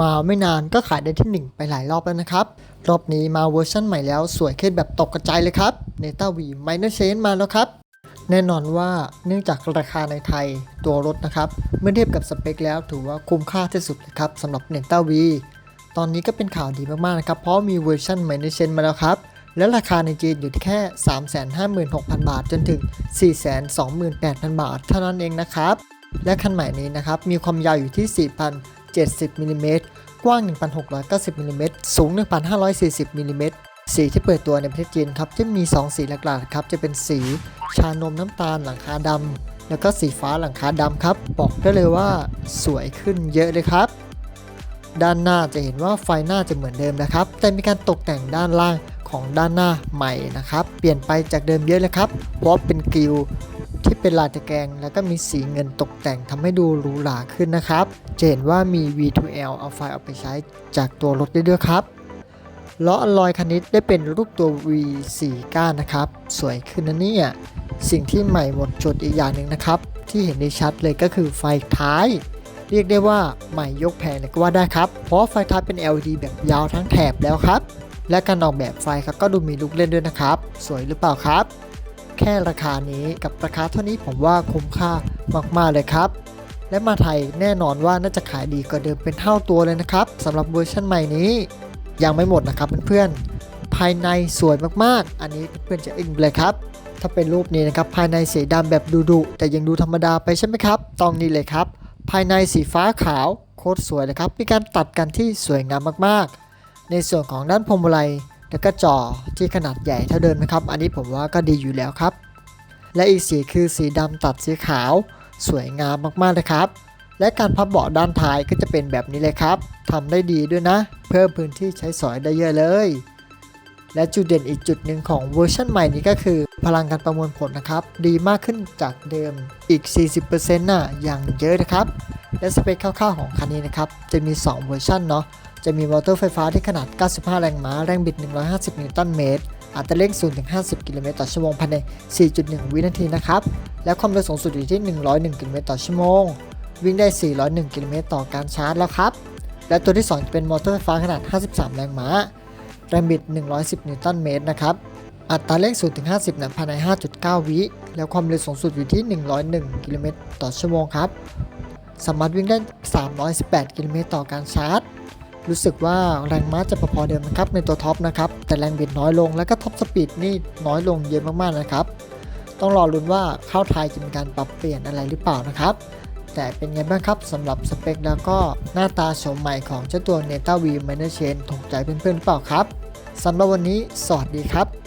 มาไม่นานก็ขายได้ที่ 1 ไปหลายรอบแล้วนะครับ รอบนี้มาเวอร์ชั่นใหม่แล้วสวยขึ้นแบบตกกระจายเลยครับ n e t a V Minor Change มาแล้วครับ แน่นอนว่าเนื่องจากราคาในไทยตัวรถนะครับ เมื่อเทียบกับสเปคแล้วถือว่าคุ้มค่าที่สุดเลยครับสำหรับ n e t a V ตอนนี้ก็เป็นข่าวดีมากๆนะครับ เพราะมีเวอร์ชัน Minor Change มาแล้วครับและราคาในจีนอยู่ที่แค่ 356,000 บาท จนถึง 428,000 บาท เท่านั้นเองนะครับ และคันใหม่นี้นะครับ มีความยาวอยู่ที่ 70มิลลิเมตรกว้าง 1,690มิลลิเมตรสูง 1,540มิลลิเมตรสีที่เปิดตัวในประเทศจีนครับจะมี 2 สีหลักๆครับจะเป็นสีชานมน้ำตาลหลังคาดำแล้วก็สีฟ้าหลังคาดำครับบอกได้เลยว่าสวยขึ้นเยอะเลยครับ ด้านหน้าจะเห็นว่าไฟหน้าจะเหมือนเดิมนะครับ แต่มีการตกแต่งด้านล่างของด้านหน้าใหม่นะครับ เปลี่ยนไปจากเดิมเยอะเลยครับ เพราะเป็นกริล ที่เป็นลายตะแกรงแล้วก็มีสีเงินตกแต่งทำให้ดูหรูหราขึ้นนะครับจะเห็นว่ามี V2L เอาไฟเอาไปใช้จากตัวรถได้ด้วยครับล้ออลอยคันนี้ได้เป็นรูปตัว V4 ก้านนะครับ สวยขึ้นนะเนี่ยสิ่งที่ใหม่หมดจดอีกอย่างหนึ่งนะครับ ที่เห็นได้ชัดเลยก็คือไฟท้าย เรียกได้ว่าใหม่ยกแผงเลยก็ว่าได้ครับ เพราะไฟท้ายเป็น LED แบบยาวทั้งแถบแล้วครับ และการออกแบบไฟครับก็ดูมีลูกเล่นด้วยนะครับ สวยหรือเปล่าครับ แค่ราคานี้กับราคาเท่านี้ผมว่าคุ้มค่ามากๆเลยครับ และมาไทยแน่นอนว่าน่าจะขายดีกว่าเดิมเป็นเท่าตัวเลยนะครับสำหรับเวอร์ชันใหม่นี้ ยังไม่หมดนะครับเพื่อนๆภายในสวยมากๆ อันนี้เพื่อนๆจะอึ้งเลยครับ ถ้าเป็นรูปนี้นะครับภายในสีดำแบบดุๆแต่ยังดูธรรมดาไปใช่ไหมครับตองนี้เลยครับ ภายในสีฟ้าขาวโคตรสวยเลยครับมีการตัดกันที่สวยงามมากๆ ในส่วนของด้านพวงมาลัย แล้วก็จอที่ขนาดใหญ่เท่าเดิมนะครับ อันนี้ผมว่าก็ดีอยู่แล้วครับ และอีกสีคือสีดำตัดสีขาว สวยงามมากๆเลยครับ และการพับเบาะด้านท้ายก็จะเป็นแบบนี้เลยครับทำได้ดีด้วยนะ เพิ่มพื้นที่ใช้สอยได้เยอะเลย และจุดเด่นอีกจุดหนึ่งของเวอร์ชันใหม่นี้ก็คือ พลังการประมวลผลนะครับ ดีมากขึ้นจากเดิมอีก 40%น่ะอย่างเยอะนะครับ และสเปคคร่าวๆของคันนี้นะครับ จะมี 2 เวอร์ชันเนาะ จะมีมอเตอร์ไฟฟ้าที่ขนาด 95 แรงม้า แรงบิด 150 นิวตันเมตร อัตราเร่ง0ถึง50 กิโลเมตรต่อชั่วโมงภายใน 4.1 วินาทีนะครับ และความเร็วสูงสุดอยู่ที่ 101 กิโลเมตรต่อชั่วโมง วิ่งได้ 401 กิโลเมตรต่อการชาร์จแล้วครับ และตัวที่ 2 จะเป็นมอเตอร์ไฟฟ้าขนาด 53 แรงม้า แรงบิด 110 นิวตันเมตรนะครับอัตราเร่ง0ถึง 50นะภายใน 5.9 วิ แล้วความเร็วสูงสุดอยู่ที่ 101 กิโลเมตรต่อชั่วโมงครับ สามารถวิ่งได้ 318 กิโลเมตรต่อการชาร์จ รู้สึกว่าแรงม้าจะพอๆเดิมนะครับในตัวท็อปนะครับ แต่แรงบิดน้อยลงแล้วก็ท็อปสปีดนี่น้อยลงเยอะมากๆนะครับ ต้องรอลุ้นว่าเข้าไทยจะมีการปรับเปลี่ยนอะไรหรือเปล่านะครับ แต่เป็นไงบ้างครับสำหรับสเปคแล้วก็หน้าตาโฉมใหม่ของเจ้าตัว n e t a V Minor Chain ถูกใจเพื่อนๆหรือเปล่าครับสำหรับวันนี้สวัสดีครับ